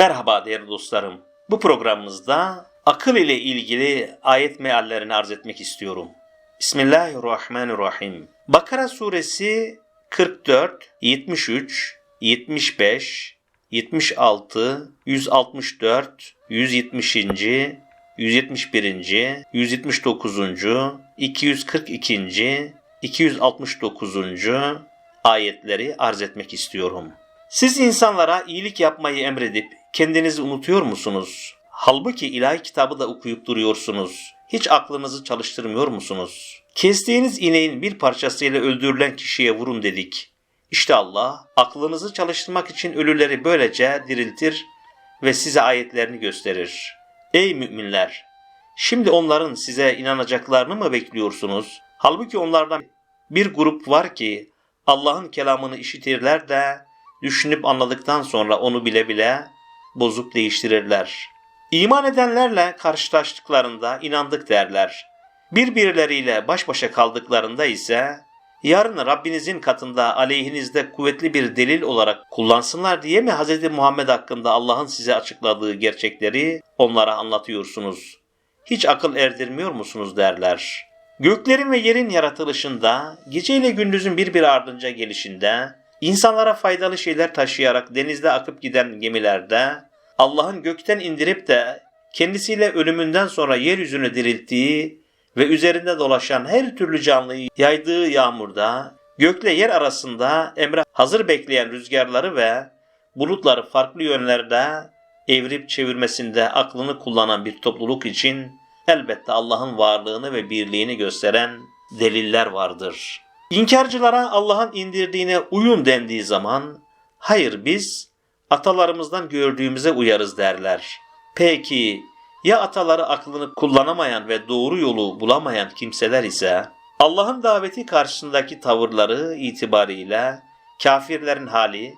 Merhaba değerli dostlarım. Bu programımızda akıl ile ilgili ayet meallerini arz etmek istiyorum. Bismillahirrahmanirrahim. Bakara suresi 44, 73, 75, 76, 164, 170. 171. 179. 242. 269. ayetleri arz etmek istiyorum. Siz insanlara iyilik yapmayı emredip kendinizi unutuyor musunuz? Halbuki ilahi kitabı da okuyup duruyorsunuz. Hiç aklınızı çalıştırmıyor musunuz? Kestiğiniz ineğin bir parçasıyla öldürülen kişiye vurun dedik. İşte Allah aklınızı çalıştırmak için ölüleri böylece diriltir ve size ayetlerini gösterir. Ey müminler! Şimdi onların size inanacaklarını mı bekliyorsunuz? Halbuki onlardan bir grup var ki Allah'ın kelamını işitirler de düşünüp anladıktan sonra onu bile bile bozup değiştirirler. İman edenlerle karşılaştıklarında inandık derler. Birbirleriyle baş başa kaldıklarında ise yarın Rabbinizin katında aleyhinizde kuvvetli bir delil olarak kullansınlar diye mi Hz. Muhammed hakkında Allah'ın size açıkladığı gerçekleri onlara anlatıyorsunuz? Hiç akıl erdirmiyor musunuz derler. Göklerin ve yerin yaratılışında, geceyle gündüzün birbiri ardınca gelişinde, insanlara faydalı şeyler taşıyarak denizde akıp giden gemilerde, Allah'ın gökten indirip de kendisiyle ölümünden sonra yeryüzünü dirilttiği ve üzerinde dolaşan her türlü canlıyı yaydığı yağmurda, gökle yer arasında emre hazır bekleyen rüzgarları ve bulutları farklı yönlerde evrip çevirmesinde aklını kullanan bir topluluk için elbette Allah'ın varlığını ve birliğini gösteren deliller vardır. İnkarcılara Allah'ın indirdiğine uyun dendiği zaman, hayır biz atalarımızdan gördüğümüze uyarız derler. Peki ya ataları aklını kullanamayan ve doğru yolu bulamayan kimseler ise Allah'ın daveti karşısındaki tavırları itibariyle kafirlerin hali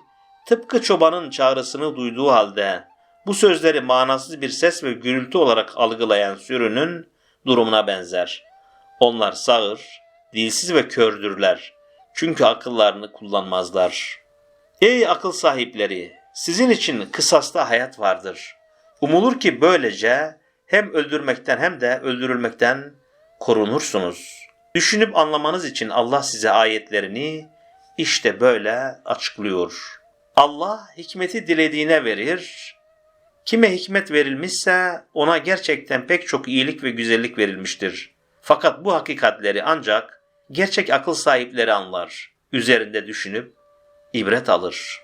tıpkı çobanın çağrısını duyduğu halde bu sözleri manasız bir ses ve gürültü olarak algılayan sürünün durumuna benzer. Onlar sağır, dilsiz ve kördürler. Çünkü akıllarını kullanmazlar. Ey akıl sahipleri! Sizin için kısasta hayat vardır. Umulur ki böylece hem öldürmekten hem de öldürülmekten korunursunuz. Düşünüp anlamanız için Allah size ayetlerini işte böyle açıklıyor. Allah hikmeti dilediğine verir. Kime hikmet verilmişse ona gerçekten pek çok iyilik ve güzellik verilmiştir. Fakat bu hakikatleri ancak gerçek akıl sahipleri anlar. Üzerinde düşünüp ibret alır.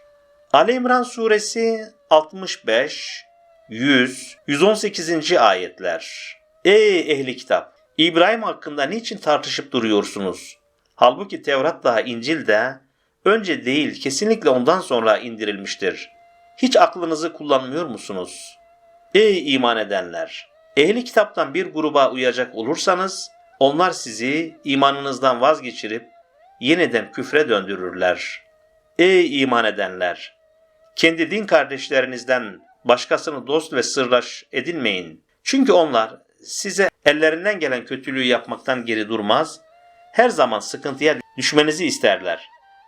Ali İmran suresi 65, 100, 118. ayetler. Ey ehli kitap! İbrahim hakkında niçin tartışıp duruyorsunuz? Halbuki Tevrat daha İncil de önce değil kesinlikle ondan sonra indirilmiştir. Hiç aklınızı kullanmıyor musunuz? Ey iman edenler! Ehli kitaptan bir gruba uyacak olursanız onlar sizi imanınızdan vazgeçirip yeniden küfre döndürürler. Ey iman edenler! Kendi din kardeşlerinizden başkasını dost ve sırdaş edinmeyin. Çünkü onlar size ellerinden gelen kötülüğü yapmaktan geri durmaz, her zaman sıkıntıya düşmenizi isterler.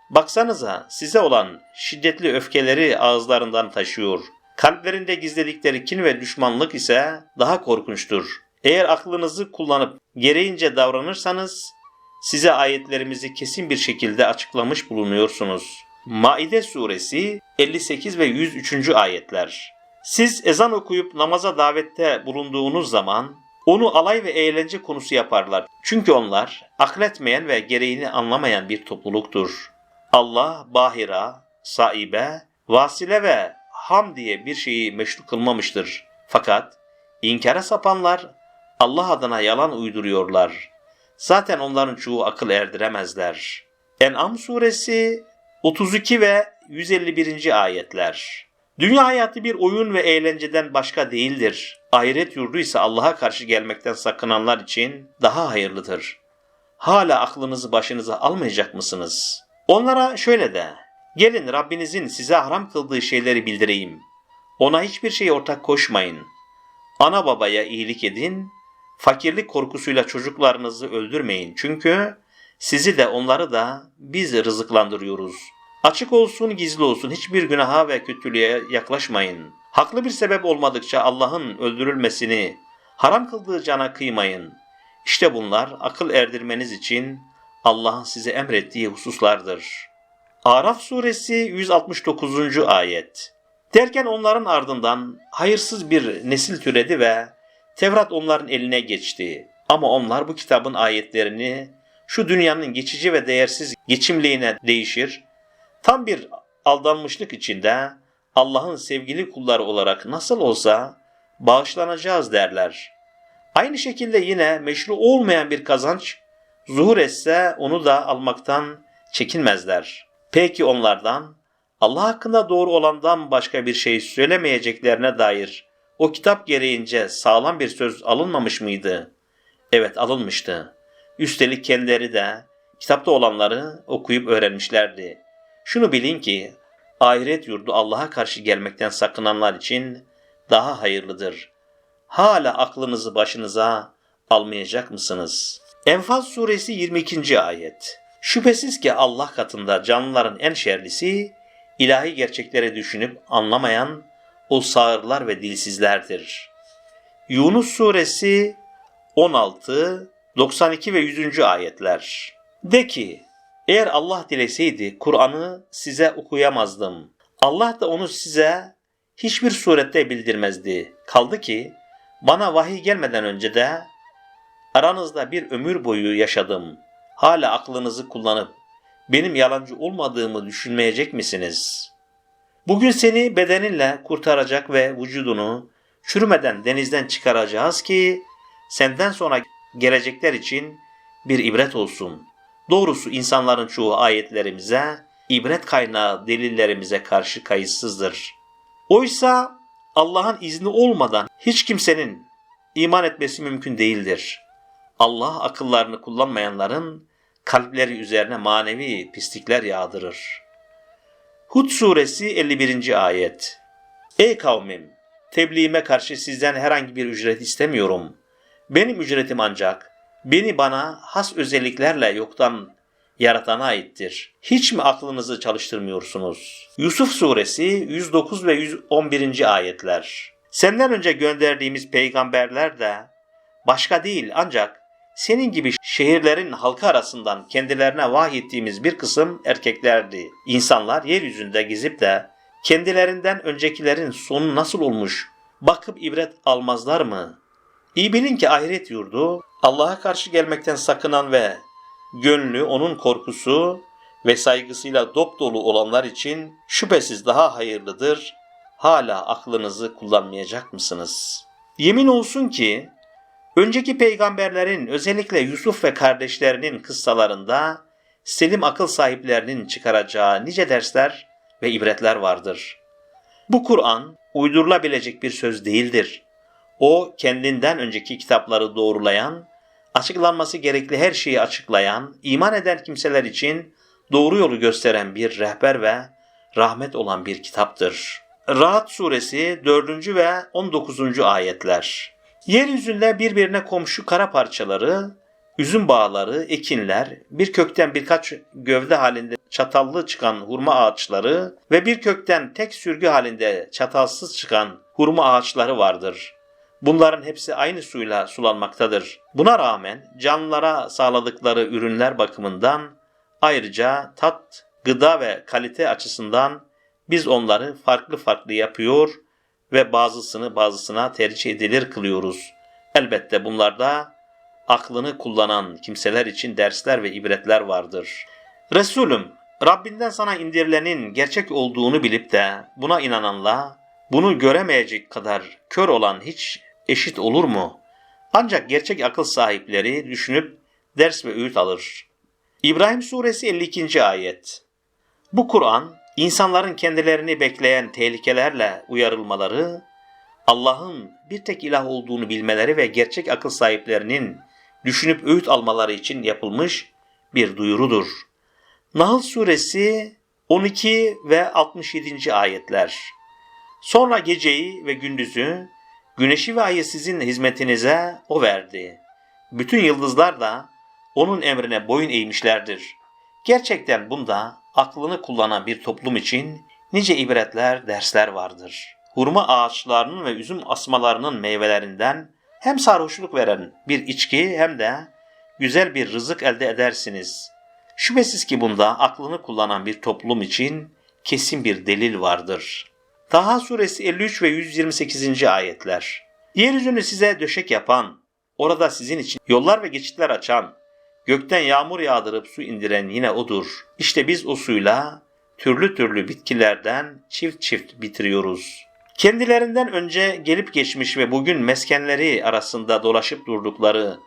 Baksanıza size olan şiddetli öfkeleri ağızlarından taşıyor. Kalplerinde gizledikleri kin ve düşmanlık ise daha korkunçtur. Eğer aklınızı kullanıp gereğince davranırsanız size ayetlerimizi kesin bir şekilde açıklamış bulunuyorsunuz. Maide suresi 58 ve 103. ayetler. Siz ezan okuyup namaza davette bulunduğunuz zaman onu alay ve eğlence konusu yaparlar. Çünkü onlar akletmeyen ve gereğini anlamayan bir topluluktur. Allah bahira, saibe, vasile ve ham diye bir şeyi meşru kılmamıştır. Fakat inkara sapanlar Allah adına yalan uyduruyorlar. Zaten onların çoğu akıl erdiremezler. En'am suresi 32 ve 151. ayetler. Dünya hayatı bir oyun ve eğlenceden başka değildir. Ahiret yurdu ise Allah'a karşı gelmekten sakınanlar için daha hayırlıdır. Hala aklınızı başınıza almayacak mısınız? Onlara şöyle de, gelin Rabbinizin size haram kıldığı şeyleri bildireyim. Ona hiçbir şey ortak koşmayın. Ana babaya iyilik edin, fakirlik korkusuyla çocuklarınızı öldürmeyin. Çünkü sizi de onları da biz rızıklandırıyoruz. Açık olsun, gizli olsun hiçbir günaha ve kötülüğe yaklaşmayın. Haklı bir sebep olmadıkça Allah'ın öldürülmesini, haram kıldığı cana kıymayın. İşte bunlar akıl erdirmeniz için Allah'ın size emrettiği hususlardır. Araf suresi 169. ayet. Derken onların ardından hayırsız bir nesil türedi ve Tevrat onların eline geçti. Ama onlar bu kitabın ayetlerini şu dünyanın geçici ve değersiz geçimliğine değişir, tam bir aldanmışlık içinde Allah'ın sevgili kulları olarak nasıl olsa bağışlanacağız derler. Aynı şekilde yine meşru olmayan bir kazanç zuhur etse onu da almaktan çekinmezler. Peki onlardan Allah hakkında doğru olandan başka bir şey söylemeyeceklerine dair o kitap gereğince sağlam bir söz alınmamış mıydı? Evet alınmıştı. Üstelik kendileri de kitapta olanları okuyup öğrenmişlerdi. Şunu bilin ki ahiret yurdu Allah'a karşı gelmekten sakınanlar için daha hayırlıdır. Hala aklınızı başınıza almayacak mısınız? Enfal suresi 22. ayet. Şüphesiz ki Allah katında canlıların en şerlisi ilahi gerçekleri düşünüp anlamayan o sağırlar ve dilsizlerdir. Yunus suresi 16, 92 ve 100. ayetler. De ki, eğer Allah dileseydi Kur'an'ı size okuyamazdım. Allah da onu size hiçbir surette bildirmezdi. Kaldı ki bana vahiy gelmeden önce de aranızda bir ömür boyu yaşadım. Hala aklınızı kullanıp benim yalancı olmadığımı düşünmeyecek misiniz? Bugün seni bedeninle kurtaracak ve vücudunu çürümeden denizden çıkaracağız ki senden sonra gelecekler için bir ibret olsun. Doğrusu insanların çoğu ayetlerimize, ibret kaynağı delillerimize karşı kayıtsızdır. Oysa Allah'ın izni olmadan hiç kimsenin iman etmesi mümkün değildir. Allah akıllarını kullanmayanların kalpleri üzerine manevi pislikler yağdırır. Hud suresi 51. ayet Ey kavmim! Tebliğime karşı sizden herhangi bir ücret istemiyorum. Benim ücretim ancak beni bana has özelliklerle yoktan yaratana aittir. Hiç mi aklınızı çalıştırmıyorsunuz? Yusuf suresi 109 ve 111. ayetler. Senden önce gönderdiğimiz peygamberler de başka değil ancak senin gibi şehirlerin halkı arasından kendilerine vahyettiğimiz bir kısım erkeklerdi. İnsanlar yeryüzünde gezip de kendilerinden öncekilerin sonu nasıl olmuş bakıp ibret almazlar mı? İyi bilin ki ahiret yurdu Allah'a karşı gelmekten sakınan ve gönlü onun korkusu ve saygısıyla dop dolu olanlar için şüphesiz daha hayırlıdır. Hala aklınızı kullanmayacak mısınız? Yemin olsun ki önceki peygamberlerin özellikle Yusuf ve kardeşlerinin kıssalarında selim akıl sahiplerinin çıkaracağı nice dersler ve ibretler vardır. Bu Kur'an uydurulabilecek bir söz değildir. O kendinden önceki kitapları doğrulayan, açıklanması gerekli her şeyi açıklayan, iman eden kimseler için doğru yolu gösteren bir rehber ve rahmet olan bir kitaptır. Rahat suresi 4. ve 19. ayetler. Yeryüzünde birbirine komşu kara parçaları, üzüm bağları, ekinler, bir kökten birkaç gövde halinde çatallı çıkan hurma ağaçları ve bir kökten tek sürgü halinde çatalsız çıkan hurma ağaçları vardır. Bunların hepsi aynı suyla sulanmaktadır. Buna rağmen canlılara sağladıkları ürünler bakımından ayrıca tat, gıda ve kalite açısından biz onları farklı farklı yapıyor ve bazısını bazısına tercih edilir kılıyoruz. Elbette bunlarda aklını kullanan kimseler için dersler ve ibretler vardır. Resulüm, Rabbinden sana indirilenin gerçek olduğunu bilip de buna inananla bunu göremeyecek kadar kör olan hiç eşit olur mu? Ancak gerçek akıl sahipleri düşünüp ders ve öğüt alır. İbrahim Suresi 52. ayet Bu Kur'an, insanların kendilerini bekleyen tehlikelerle uyarılmaları, Allah'ın bir tek ilah olduğunu bilmeleri ve gerçek akıl sahiplerinin düşünüp öğüt almaları için yapılmış bir duyurudur. Nahl Suresi 12 ve 67. ayetler Sonra geceyi ve gündüzü, güneşi ve ayı sizin hizmetinize O verdi. Bütün yıldızlar da O'nun emrine boyun eğmişlerdir. Gerçekten bunda aklını kullanan bir toplum için nice ibretler, dersler vardır. Hurma ağaçlarının ve üzüm asmalarının meyvelerinden hem sarhoşluk veren bir içki hem de güzel bir rızık elde edersiniz. Şüphesiz ki bunda aklını kullanan bir toplum için kesin bir delil vardır. Taha suresi 53 ve 128. ayetler. Yeryüzünü size döşek yapan, orada sizin için yollar ve geçitler açan, gökten yağmur yağdırıp su indiren yine odur. İşte biz o suyla türlü türlü bitkilerden çift çift bitiriyoruz. Kendilerinden önce gelip geçmiş ve bugün meskenleri arasında dolaşıp durdukları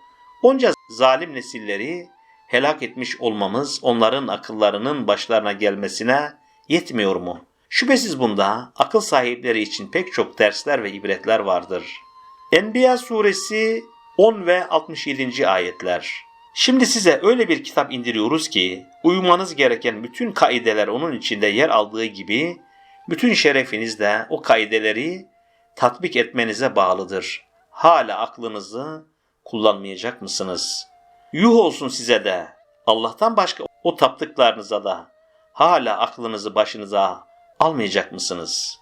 onca zalim nesilleri helak etmiş olmamız onların akıllarının başlarına gelmesine yetmiyor mu? Şüphesiz bunda akıl sahipleri için pek çok dersler ve ibretler vardır. Enbiya suresi 10 ve 67. ayetler. Şimdi size öyle bir kitap indiriyoruz ki uymanız gereken bütün kaideler onun içinde yer aldığı gibi bütün şerefiniz de o kaideleri tatbik etmenize bağlıdır. Hala aklınızı kullanmayacak mısınız? Yuh olsun size de Allah'tan başka o taptıklarınıza da hala aklınızı başınıza almayacak mısınız?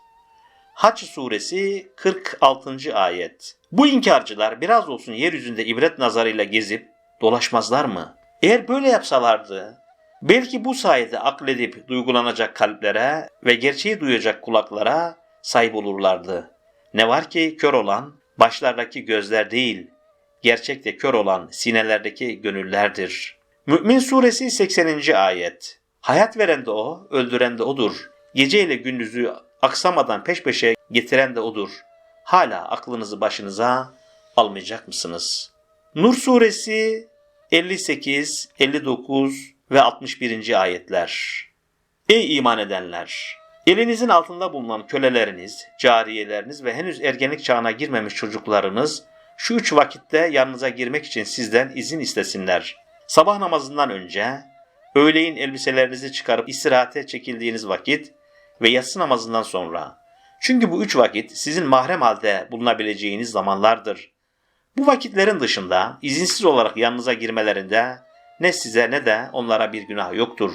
Haç suresi 46. ayet. Bu inkarcılar biraz olsun yeryüzünde ibret nazarıyla gezip dolaşmazlar mı? Eğer böyle yapsalardı belki bu sayede akledip duygulanacak kalplere ve gerçeği duyacak kulaklara sahip olurlardı. Ne var ki kör olan başlardaki gözler değil, gerçekte kör olan sinelerdeki gönüllerdir. Mü'min suresi 80. ayet. Hayat veren de o, öldüren de odur. Gece gündüzü aksamadan peş peşe getiren de odur. Hala aklınızı başınıza almayacak mısınız? Nur suresi 58, 59 ve 61. ayetler. Ey iman edenler! Elinizin altında bulunan köleleriniz, cariyeleriniz ve henüz ergenlik çağına girmemiş çocuklarınız şu üç vakitte yanınıza girmek için sizden izin istesinler. Sabah namazından önce, öğleyin elbiselerinizi çıkarıp istirahate çekildiğiniz vakit ve yatsı namazından sonra. Çünkü bu üç vakit sizin mahrem halde bulunabileceğiniz zamanlardır. Bu vakitlerin dışında izinsiz olarak yanınıza girmelerinde ne size ne de onlara bir günah yoktur.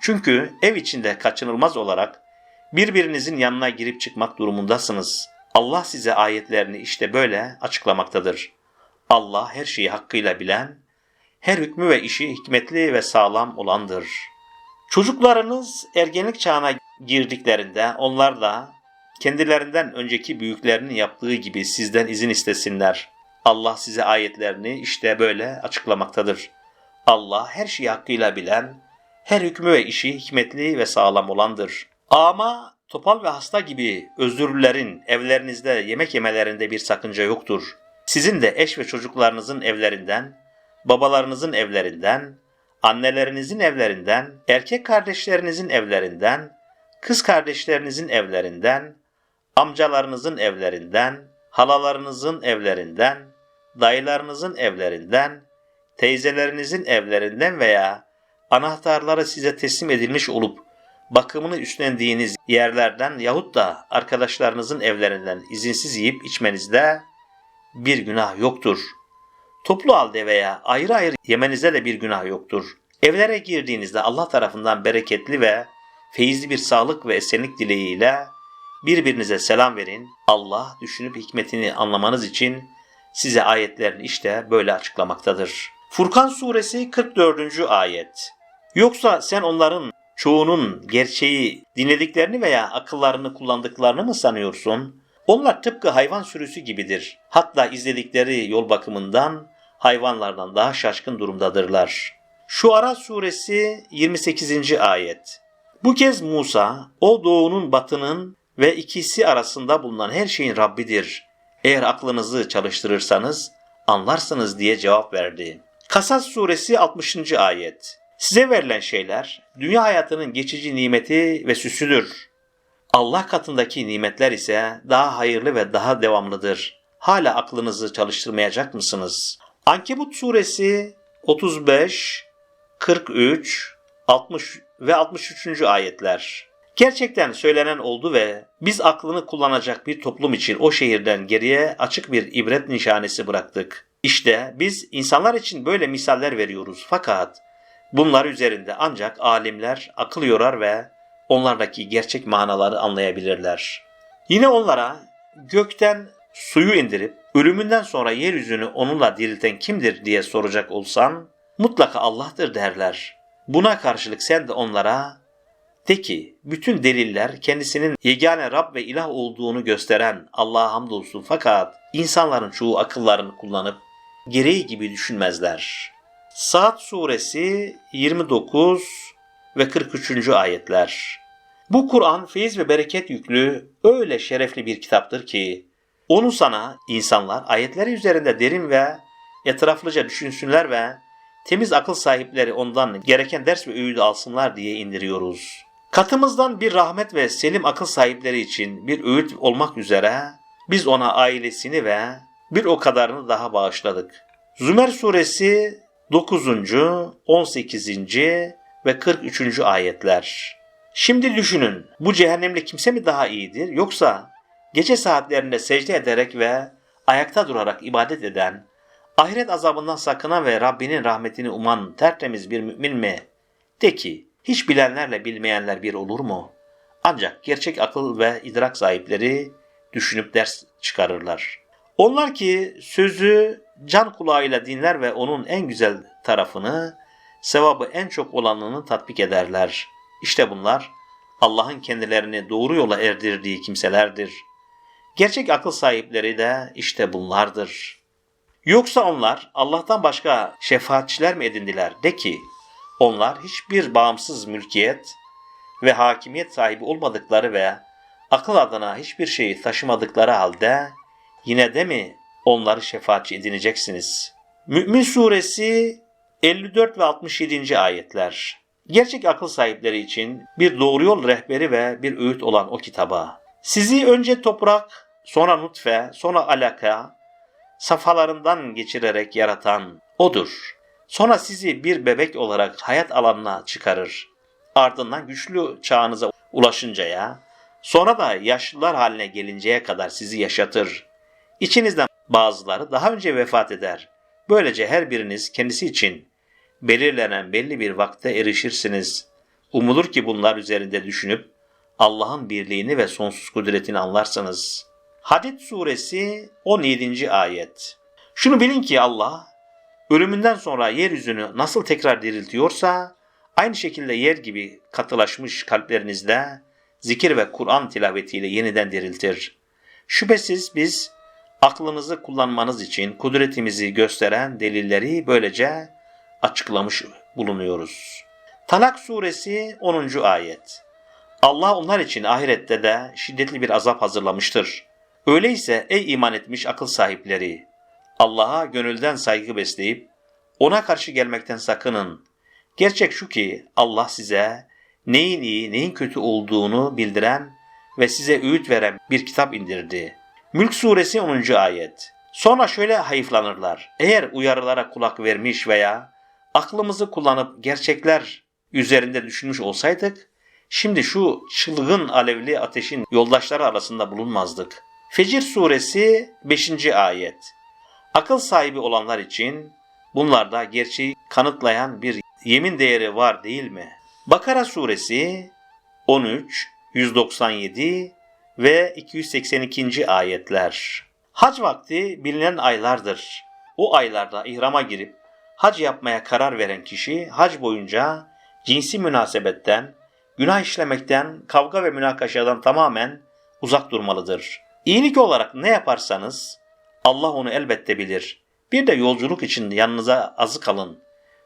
Çünkü ev içinde kaçınılmaz olarak birbirinizin yanına girip çıkmak durumundasınız. Allah size ayetlerini işte böyle açıklamaktadır. Allah her şeyi hakkıyla bilen, her hükmü ve işi hikmetli ve sağlam olandır. Çocuklarınız ergenlik çağına girdiklerinde onlar da kendilerinden önceki büyüklerinin yaptığı gibi sizden izin istesinler. Allah size ayetlerini işte böyle açıklamaktadır. Allah her şeyi hakkıyla bilen, her hükmü ve işi hikmetli ve sağlam olandır. Ama topal ve hasta gibi özürlülerin evlerinizde yemek yemelerinde bir sakınca yoktur. Sizin de eş ve çocuklarınızın evlerinden, babalarınızın evlerinden, annelerinizin evlerinden, erkek kardeşlerinizin evlerinden, kız kardeşlerinizin evlerinden, amcalarınızın evlerinden, halalarınızın evlerinden, dayılarınızın evlerinden, teyzelerinizin evlerinden veya anahtarları size teslim edilmiş olup bakımını üstlendiğiniz yerlerden yahut da arkadaşlarınızın evlerinden izinsiz yiyip içmenizde bir günah yoktur. Toplu halde veya ayrı ayrı yemenizde de bir günah yoktur. Evlere girdiğinizde Allah tarafından bereketli ve feyizli bir sağlık ve esenlik dileğiyle birbirinize selam verin. Allah düşünüp hikmetini anlamanız için size ayetlerini işte böyle açıklamaktadır. Furkan suresi 44. ayet. Yoksa sen onların çoğunun gerçeği dinlediklerini veya akıllarını kullandıklarını mı sanıyorsun? Onlar tıpkı hayvan sürüsü gibidir. Hatta izledikleri yol bakımından hayvanlardan daha şaşkın durumdadırlar. Şuara suresi 28. ayet. Bu kez Musa, o doğunun batının ve ikisi arasında bulunan her şeyin Rabbidir. Eğer aklınızı çalıştırırsanız anlarsınız diye cevap verdi. Kasas suresi 60. ayet. Size verilen şeyler dünya hayatının geçici nimeti ve süsüdür. Allah katındaki nimetler ise daha hayırlı ve daha devamlıdır. Hala aklınızı çalıştırmayacak mısınız? Ankebut suresi 35, 43, 60 ve 63. ayetler. Gerçekten söylenen oldu ve biz aklını kullanacak bir toplum için o şehirden geriye açık bir ibret nişanesi bıraktık. İşte biz insanlar için böyle misaller veriyoruz fakat Bunlar üzerinde ancak alimler akıl yorar ve onlardaki gerçek manaları anlayabilirler. Yine onlara gökten suyu indirip ölümünden sonra yeryüzünü onunla dirilten kimdir diye soracak olsan mutlaka Allah'tır derler. Buna karşılık sen de onlara de ki bütün deliller kendisinin yegane Rab ve ilah olduğunu gösteren Allah'a hamdolsun fakat insanların çoğu akıllarını kullanıp gereği gibi düşünmezler. Saat suresi 29 ve 43. ayetler. Bu Kur'an feyiz ve bereket yüklü öyle şerefli bir kitaptır ki onu sana insanlar ayetleri üzerinde derin ve etraflıca düşünsünler ve temiz akıl sahipleri ondan gereken ders ve öğüdü alsınlar diye indiriyoruz. Katımızdan bir rahmet ve selim akıl sahipleri için bir öğüt olmak üzere biz ona ailesini ve bir o kadarını daha bağışladık. Zümer suresi 9. 18. ve 43. ayetler. Şimdi düşünün bu cehennemli kimse mi daha iyidir yoksa gece saatlerinde secde ederek ve ayakta durarak ibadet eden, ahiret azabından sakınan ve Rabbinin rahmetini uman tertemiz bir mümin mi? De ki hiç bilenlerle bilmeyenler bir olur mu? Ancak gerçek akıl ve idrak sahipleri düşünüp ders çıkarırlar. Onlar ki sözü can kulağıyla dinler ve onun en güzel tarafını, sevabı en çok olanını tatbik ederler. İşte bunlar Allah'ın kendilerini doğru yola erdirdiği kimselerdir. Gerçek akıl sahipleri de işte bunlardır. Yoksa onlar Allah'tan başka şefaatçiler mi edindiler? De ki, onlar hiçbir bağımsız mülkiyet ve hakimiyet sahibi olmadıkları ve akıl adına hiçbir şeyi taşımadıkları halde yine de mi onları şefaatçi edineceksiniz? Mü'min suresi 54 ve 67. ayetler. Gerçek akıl sahipleri için bir doğru yol rehberi ve bir öğüt olan o kitaba. Sizi önce toprak, sonra nutfe, sonra alaka, safhalarından geçirerek yaratan O'dur. Sonra sizi bir bebek olarak hayat alanına çıkarır. Ardından güçlü çağınıza ulaşıncaya, sonra da yaşlılar haline gelinceye kadar sizi yaşatır. İçinizden bazıları daha önce vefat eder. Böylece her biriniz kendisi için belirlenen belli bir vakte erişirsiniz. Umulur ki bunlar üzerinde düşünüp Allah'ın birliğini ve sonsuz kudretini anlarsınız. Hadid suresi 17. ayet. Şunu bilin ki Allah ölümünden sonra yeryüzünü nasıl tekrar diriltiyorsa aynı şekilde yer gibi katılaşmış kalplerinizde zikir ve Kur'an tilavetiyle yeniden diriltir. Şüphesiz biz aklınızı kullanmanız için kudretimizi gösteren delilleri böylece açıklamış bulunuyoruz. Talak suresi 10. ayet. Allah onlar için ahirette de şiddetli bir azap hazırlamıştır. Öyleyse ey iman etmiş akıl sahipleri, Allah'a gönülden saygı besleyip ona karşı gelmekten sakının. Gerçek şu ki Allah size neyin iyi neyin kötü olduğunu bildiren ve size öğüt veren bir kitap indirdi. Mülk suresi 10. ayet. Sonra şöyle hayıflanırlar. Eğer uyarılara kulak vermiş veya aklımızı kullanıp gerçekler üzerinde düşünmüş olsaydık, şimdi şu çılgın alevli ateşin yoldaşları arasında bulunmazdık. Fecir suresi 5. ayet. Akıl sahibi olanlar için bunlarda gerçeği kanıtlayan bir yemin değeri var değil mi? Bakara suresi 13, 197 ve 282. ayetler. Hac vakti bilinen aylardır. O aylarda ihrama girip hac yapmaya karar veren kişi hac boyunca cinsi münasebetten, günah işlemekten, kavga ve münakaşadan tamamen uzak durmalıdır. İyilik olarak ne yaparsanız Allah onu elbette bilir. Bir de yolculuk için yanınıza azık alın.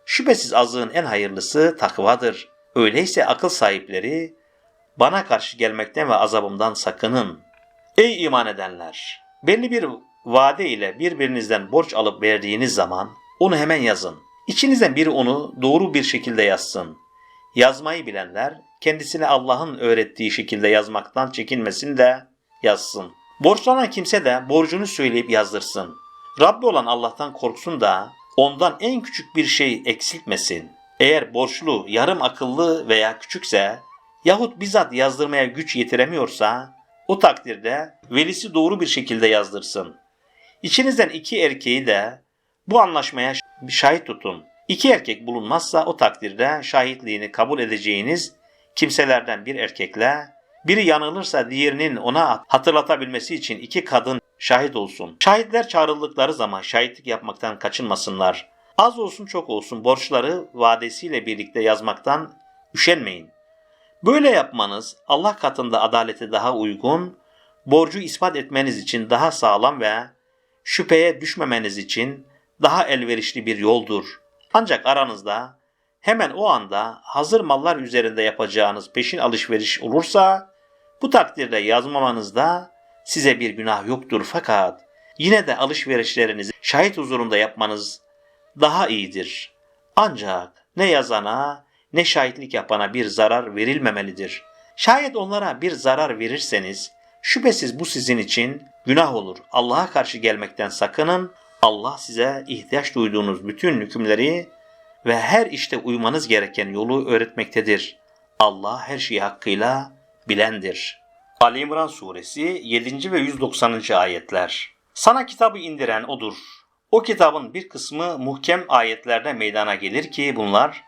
Şüphesiz azığın en hayırlısı takvadır. Öyleyse akıl sahipleri bana karşı gelmekten ve azabımdan sakının. Ey iman edenler! Belli bir vade ile birbirinizden borç alıp verdiğiniz zaman onu hemen yazın. İçinizden biri onu doğru bir şekilde yazsın. Yazmayı bilenler kendisine Allah'ın öğrettiği şekilde yazmaktan çekinmesin de yazsın. Borçlanan kimse de borcunu söyleyip yazdırsın. Rabbi olan Allah'tan korksun da ondan en küçük bir şey eksiltmesin. Eğer borçlu yarım akıllı veya küçükse yahut bizzat yazdırmaya güç yetiremiyorsa o takdirde velisi doğru bir şekilde yazdırsın. İçinizden iki erkeği de bu anlaşmaya şahit tutun. İki erkek bulunmazsa o takdirde şahitliğini kabul edeceğiniz kimselerden bir erkekle, biri yanılırsa diğerinin ona hatırlatabilmesi için iki kadın şahit olsun. Şahitler çağrıldıkları zaman şahitlik yapmaktan kaçınmasınlar. Az olsun çok olsun borçları vadesiyle birlikte yazmaktan üşenmeyin. Böyle yapmanız Allah katında adalete daha uygun, borcu ispat etmeniz için daha sağlam ve şüpheye düşmemeniz için daha elverişli bir yoldur. Ancak aranızda hemen o anda hazır mallar üzerinde yapacağınız peşin alışveriş olursa bu takdirde yazmamanızda size bir günah yoktur fakat yine de alışverişlerinizi şahit huzurunda yapmanız daha iyidir. Ancak ne yazana ne şahitlik yapana bir zarar verilmemelidir. Şayet onlara bir zarar verirseniz şüphesiz bu sizin için günah olur. Allah'a karşı gelmekten sakının. Allah size ihtiyaç duyduğunuz bütün hükümleri ve her işte uymanız gereken yolu öğretmektedir. Allah her şeyi hakkıyla bilendir. Ali İmran Suresi 7. ve 190. ayetler. Sana kitabı indiren odur. O kitabın bir kısmı muhkem ayetlerde meydana gelir ki bunlar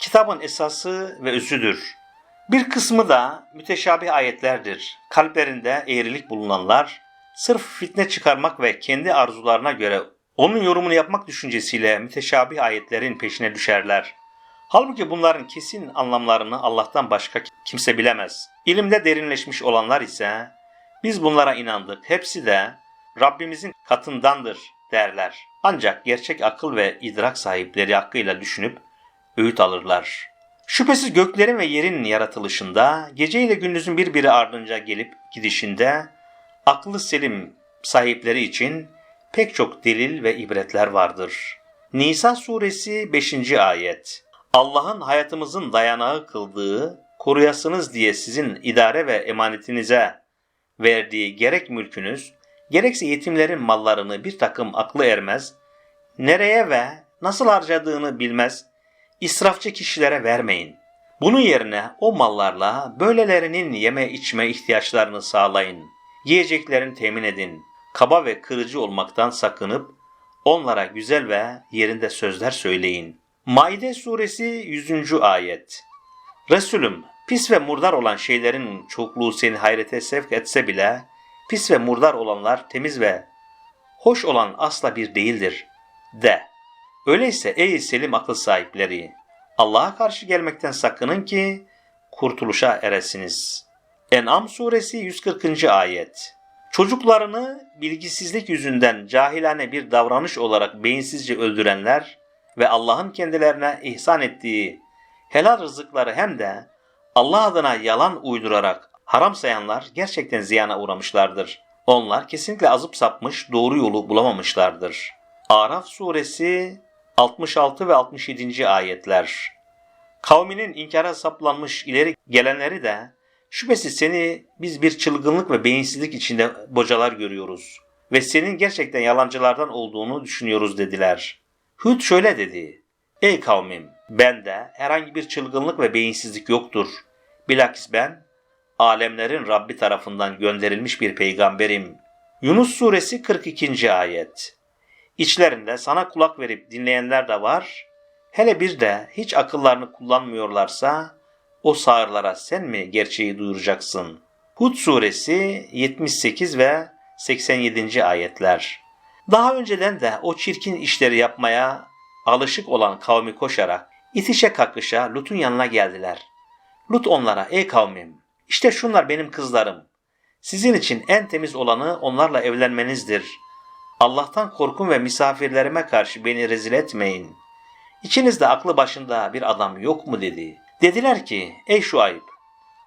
kitabın esası ve özüdür. Bir kısmı da müteşabih ayetlerdir. Kalplerinde eğrilik bulunanlar sırf fitne çıkarmak ve kendi arzularına göre onun yorumunu yapmak düşüncesiyle müteşabih ayetlerin peşine düşerler. Halbuki bunların kesin anlamlarını Allah'tan başka kimse bilemez. İlimde derinleşmiş olanlar ise biz bunlara inandık. Hepsi de Rabbimizin katındandır derler. Ancak gerçek akıl ve idrak sahipleri hakkıyla düşünüp öğüt alırlar. Şüphesiz göklerin ve yerin yaratılışında, gece ile gündüzün birbiri ardınca gelip gidişinde, aklı selim sahipleri için pek çok delil ve ibretler vardır. Nisa suresi 5. ayet Allah'ın hayatımızın dayanağı kıldığı, koruyasınız diye sizin idare ve emanetinize verdiği gerek mülkünüz, gerekse yetimlerin mallarını bir takım aklı ermez, nereye ve nasıl harcadığını bilmez, israfçı kişilere vermeyin. Bunun yerine o mallarla böylelerinin yeme içme ihtiyaçlarını sağlayın. Yiyeceklerini temin edin. Kaba ve kırıcı olmaktan sakınıp onlara güzel ve yerinde sözler söyleyin. Maide suresi 100. ayet. Resulüm pis ve murdar olan şeylerin çokluğu seni hayrete sevk etse bile pis ve murdar olanlar temiz ve hoş olan asla bir değildir. De. Öyleyse ey selim akıl sahipleri Allah'a karşı gelmekten sakının ki kurtuluşa eresiniz. En'am suresi 140. ayet. Çocuklarını bilgisizlik yüzünden cahilane bir davranış olarak beyinsizce öldürenler ve Allah'ın kendilerine ihsan ettiği helal rızıkları hem de Allah adına yalan uydurarak haram sayanlar gerçekten ziyana uğramışlardır. Onlar kesinlikle azıp sapmış, doğru yolu bulamamışlardır. Araf suresi 66 ve 67. ayetler. Kavminin inkara saplanmış ileri gelenleri de şüphesiz seni biz bir çılgınlık ve beyinsizlik içinde bocalar görüyoruz ve senin gerçekten yalancılardan olduğunu düşünüyoruz dediler. Hud şöyle dedi. Ey kavmim bende herhangi bir çılgınlık ve beyinsizlik yoktur. Bilakis ben alemlerin Rabbi tarafından gönderilmiş bir peygamberim. Yunus suresi 42. ayet. İçlerinde sana kulak verip dinleyenler de var. Hele bir de hiç akıllarını kullanmıyorlarsa o sağırlara sen mi gerçeği duyuracaksın? Hud suresi 78 ve 87. ayetler. Daha önceden de o çirkin işleri yapmaya alışık olan kavmi koşarak itişe kakışa Lut'un yanına geldiler. Lut onlara ey kavmim işte şunlar benim kızlarım. Sizin için en temiz olanı onlarla evlenmenizdir. Allah'tan korkun ve misafirlerime karşı beni rezil etmeyin. İçinizde aklı başında bir adam yok mu dedi. Dediler ki ey Şuayb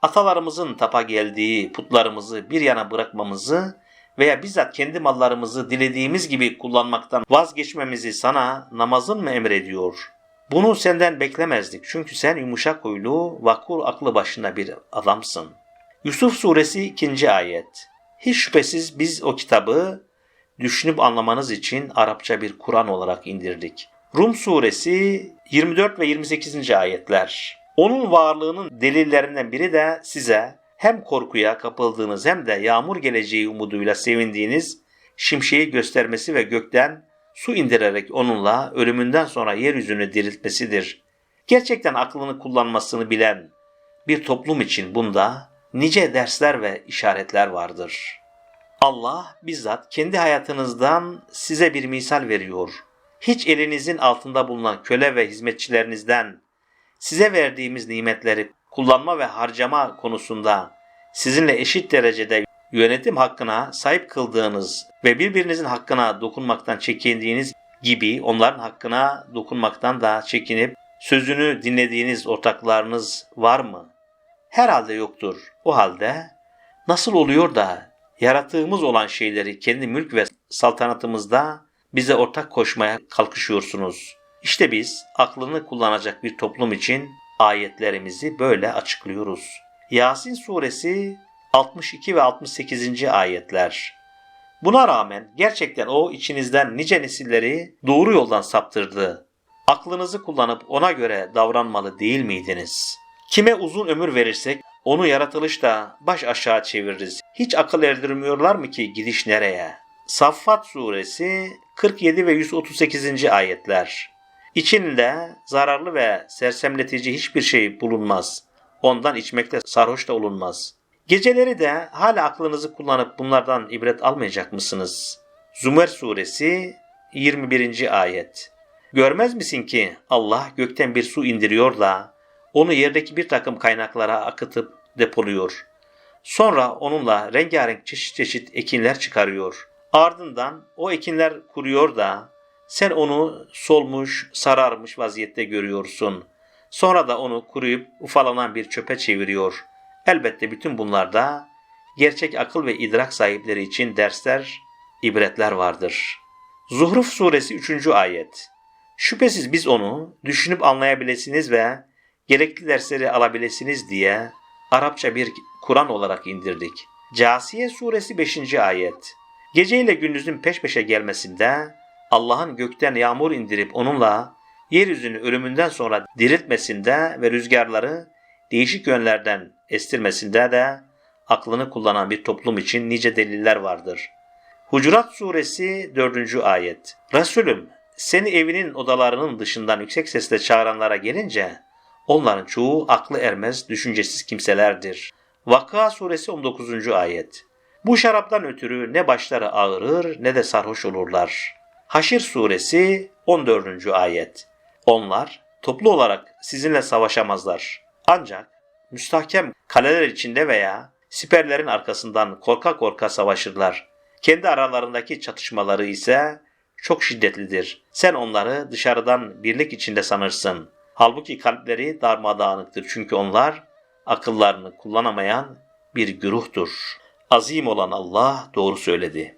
atalarımızın tapa geldiği putlarımızı bir yana bırakmamızı veya bizzat kendi mallarımızı dilediğimiz gibi kullanmaktan vazgeçmemizi sana namazın mı emrediyor? Bunu senden beklemezdik çünkü sen yumuşak huylu, vakur aklı başında bir adamsın. Yusuf suresi 2. ayet. Hiç şüphesiz biz o kitabı düşünüp anlamanız için Arapça bir Kur'an olarak indirdik. Rum suresi 24 ve 28. ayetler. Onun varlığının delillerinden biri de size hem korkuya kapıldığınız hem de yağmur geleceği umuduyla sevindiğiniz şimşeği göstermesi ve gökten su indirerek onunla ölümünden sonra yeryüzünü diriltmesidir. Gerçekten aklını kullanmasını bilen bir toplum için bunda nice dersler ve işaretler vardır. Allah bizzat kendi hayatınızdan size bir misal veriyor. Hiç elinizin altında bulunan köle ve hizmetçilerinizden size verdiğimiz nimetleri kullanma ve harcama konusunda sizinle eşit derecede yönetim hakkına sahip kıldığınız ve birbirinizin hakkına dokunmaktan çekindiğiniz gibi onların hakkına dokunmaktan da çekinip sözünü dinlediğiniz ortaklarınız var mı? Herhalde yoktur. O halde nasıl oluyor da yarattığımız olan şeyleri kendi mülk ve saltanatımızda bize ortak koşmaya kalkışıyorsunuz? İşte biz aklını kullanacak bir toplum için ayetlerimizi böyle açıklıyoruz. Yasin suresi 62 ve 68. ayetler. Buna rağmen gerçekten o içinizden nice nesilleri doğru yoldan saptırdı. Aklınızı kullanıp ona göre davranmalı değil miydiniz? Kime uzun ömür verirsek onu yaratılışta baş aşağı çeviririz. Hiç akıl erdirmiyorlar mı ki gidiş nereye? Saffat suresi 47 ve 138. ayetler. İçinde zararlı ve sersemletici hiçbir şey bulunmaz. Ondan içmekte sarhoş da olunmaz. Geceleri de hala aklınızı kullanıp bunlardan ibret almayacak mısınız? Zümer suresi 21. ayet. Görmez misin ki Allah gökten bir su indiriyor da onu yerdeki bir takım kaynaklara akıtıp depoluyor. Sonra onunla rengarenk çeşit çeşit ekinler çıkarıyor. Ardından o ekinler kuruyor da sen onu solmuş, sararmış vaziyette görüyorsun. Sonra da onu kuruyup ufalanan bir çöpe çeviriyor. Elbette bütün bunlarda gerçek akıl ve idrak sahipleri için dersler, ibretler vardır. Zuhruf suresi 3. ayet. Şüphesiz biz onu düşünüp anlayabilirsiniz ve gerekli dersleri alabilirsiniz diye Arapça bir Kur'an olarak indirdik. Casiye suresi 5. ayet. Gece ile gündüzün peş peşe gelmesinde Allah'ın gökten yağmur indirip onunla yeryüzünü ölümünden sonra diriltmesinde ve rüzgarları değişik yönlerden estirmesinde de aklını kullanan bir toplum için nice deliller vardır. Hucurat suresi 4. ayet. Resulüm seni evinin odalarının dışından yüksek sesle çağıranlara gelince onların çoğu aklı ermez düşüncesiz kimselerdir. Vakıa suresi 19. ayet. Bu şaraptan ötürü ne başları ağrır ne de sarhoş olurlar. Haşir suresi 14. ayet. Onlar toplu olarak sizinle savaşamazlar. Ancak müstahkem kaleler içinde veya siperlerin arkasından korka korka savaşırlar. Kendi aralarındaki çatışmaları ise çok şiddetlidir. Sen onları dışarıdan birlik içinde sanırsın. Halbuki kalpleri darmadağınıktır çünkü onlar akıllarını kullanamayan bir güruhtur. Azim olan Allah doğru söyledi.